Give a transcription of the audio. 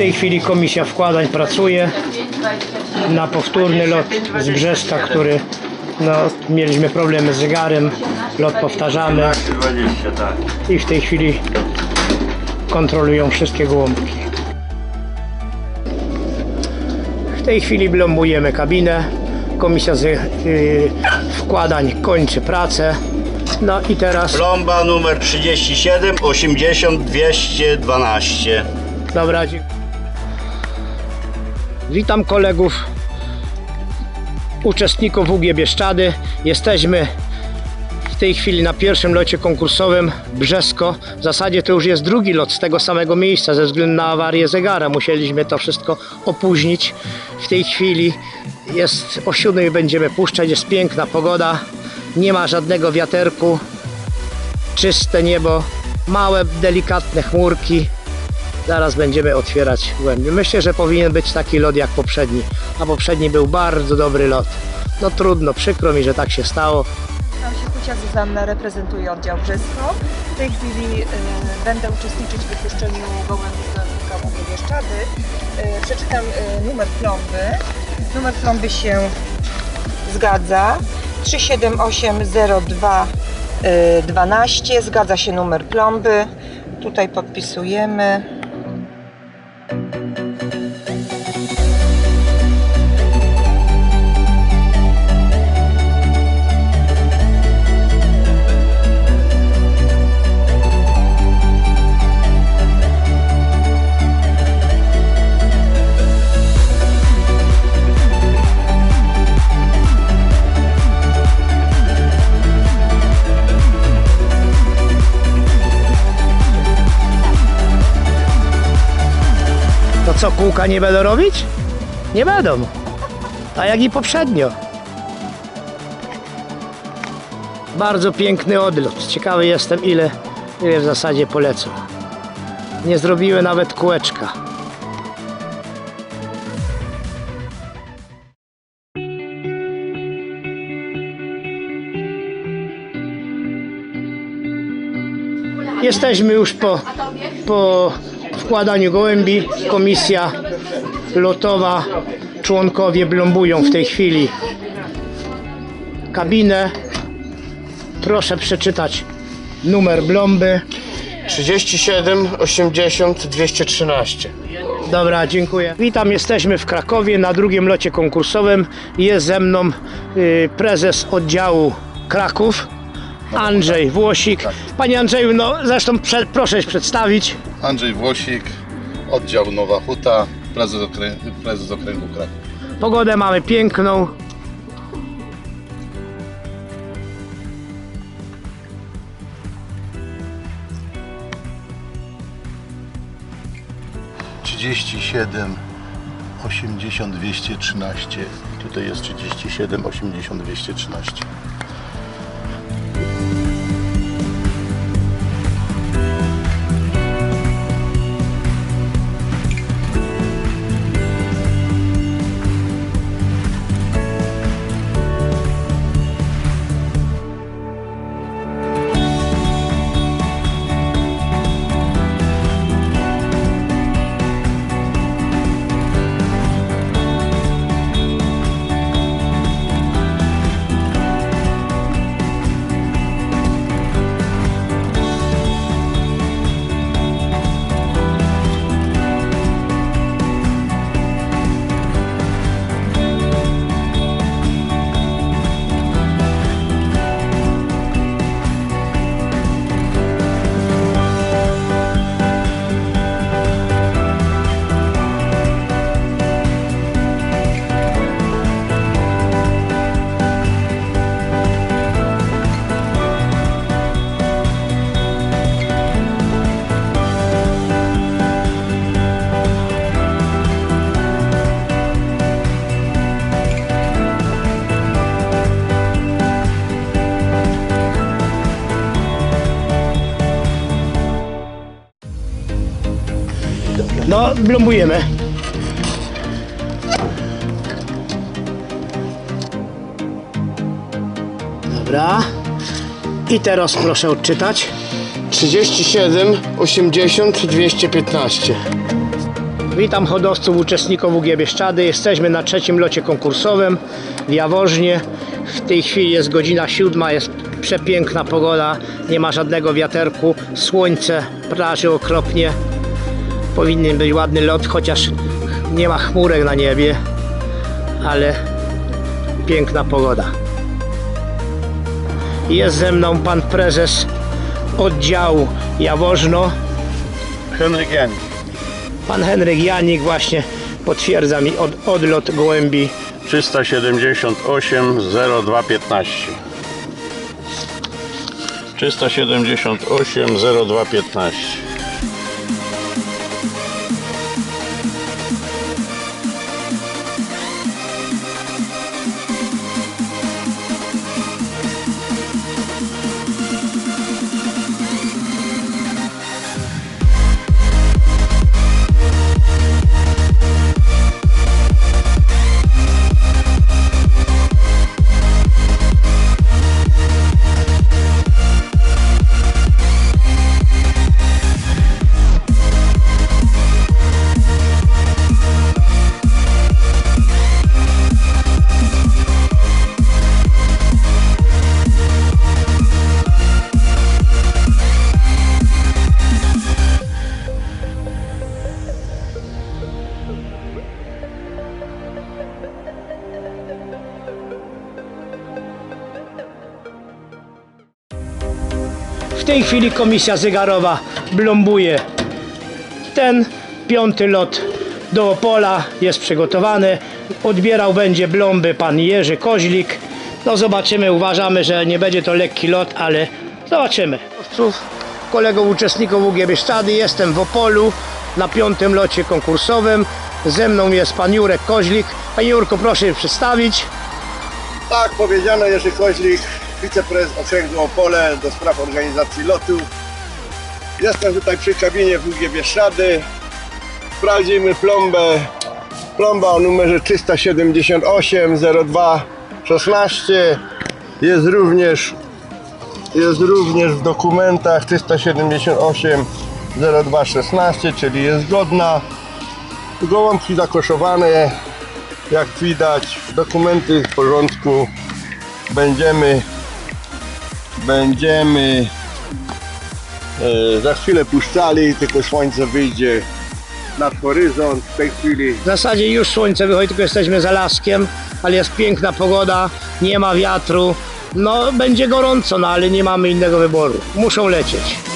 tej chwili komisja wkładań pracuje na powtórny lot z Brzeska, który no, mieliśmy problemy z zegarem, lot powtarzamy 20, i w tej chwili kontrolują wszystkie gołąbki. W tej chwili blombujemy kabinę. Komisja z, y, wkładań kończy pracę. No i teraz, Plomba numer 37 80 212. dobra, dzie- witam kolegów, uczestników UG Bieszczady. Jesteśmy w tej chwili na pierwszym locie konkursowym Brzesko. W zasadzie to już jest drugi lot z tego samego miejsca ze względu na awarię zegara. Musieliśmy to wszystko opóźnić. W tej chwili jest o siódmej będziemy puszczać, jest piękna pogoda, nie ma żadnego wiaterku, czyste niebo, małe, delikatne chmurki. Zaraz będziemy otwierać głębiej. Myślę, że powinien być taki lot jak poprzedni, a poprzedni był bardzo dobry lot. No trudno, przykro mi, że tak się stało. Nazywam się Kucia Zuzanna, reprezentuję oddział Brzesko. W tej chwili y, będę uczestniczyć w wypuszczeniu gołębi z Kaługi Bieszczady. Y, przeczytam y, numer plomby. Numer plomby się zgadza. 37802 y, 12. Zgadza się numer plomby. Tutaj podpisujemy. To co, kółka nie będą robić? Nie będą. Tak jak i poprzednio. Bardzo piękny odlot. Ciekawy jestem ile, ile w zasadzie polecą. Nie zrobiły nawet kółeczka. Jesteśmy już po, po wkładaniu gołębi. Komisja lotowa, członkowie blombują w tej chwili kabinę. Proszę przeczytać numer blomby. 37 80 213. Dobra, dziękuję. Witam, jesteśmy w Krakowie na drugim locie konkursowym. Jest ze mną y, prezes oddziału Kraków, Andrzej Włosik. Panie Andrzeju, no zresztą prze, proszę się przedstawić. Andrzej Włosik, oddział Nowa Huta, prezes, okrę... prezes okręgu Kraków. Pogodę mamy piękną. Trzydzieści siedem 80 213. Tutaj jest 37 80 213. blombujemy. Dobra. I teraz proszę odczytać. 37 80 215. Witam hodowców, uczestników UG Bieszczady. Jesteśmy na trzecim locie konkursowym w Jaworznie. W tej chwili jest godzina siódma, jest przepiękna pogoda, nie ma żadnego wiaterku, słońce praży okropnie. Powinien być ładny lot, chociaż nie ma chmurek na niebie, ale piękna pogoda. Jest ze mną pan prezes oddziału Jaworzno, Henryk Janik. pan Henryk Janik właśnie potwierdza mi od, odlot gołębi 378 0215. 378 0215. W tej chwili komisja zegarowa blombuje ten piąty lot do Opola jest przygotowany. Odbierał będzie blomby pan Jerzy Koźlik. No zobaczymy, uważamy, że nie będzie to lekki lot, ale zobaczymy. Kolegów uczestników UG Bieszczady, jestem w Opolu na piątym locie konkursowym. Ze mną jest pan Jurek Koźlik. Panie Jurku, proszę się przedstawić. Tak, powiedziano Jerzy Koźlik, wiceprezes Okręgu Opole do spraw organizacji lotu. Jestem tutaj przy kabinie w UG Bieszczady. Sprawdzimy plombę. Plomba o numerze 378 02 16 jest również jest również w dokumentach 378 02 16, czyli jest zgodna. Gołąbki zakoszowane, jak widać, dokumenty w porządku. Będziemy będziemy e, za chwilę puszczali, tylko słońce wyjdzie nad horyzont w tej chwili. W zasadzie już słońce wychodzi, tylko jesteśmy za laskiem, ale jest piękna pogoda, nie ma wiatru. No będzie gorąco, no ale nie mamy innego wyboru. Muszą lecieć.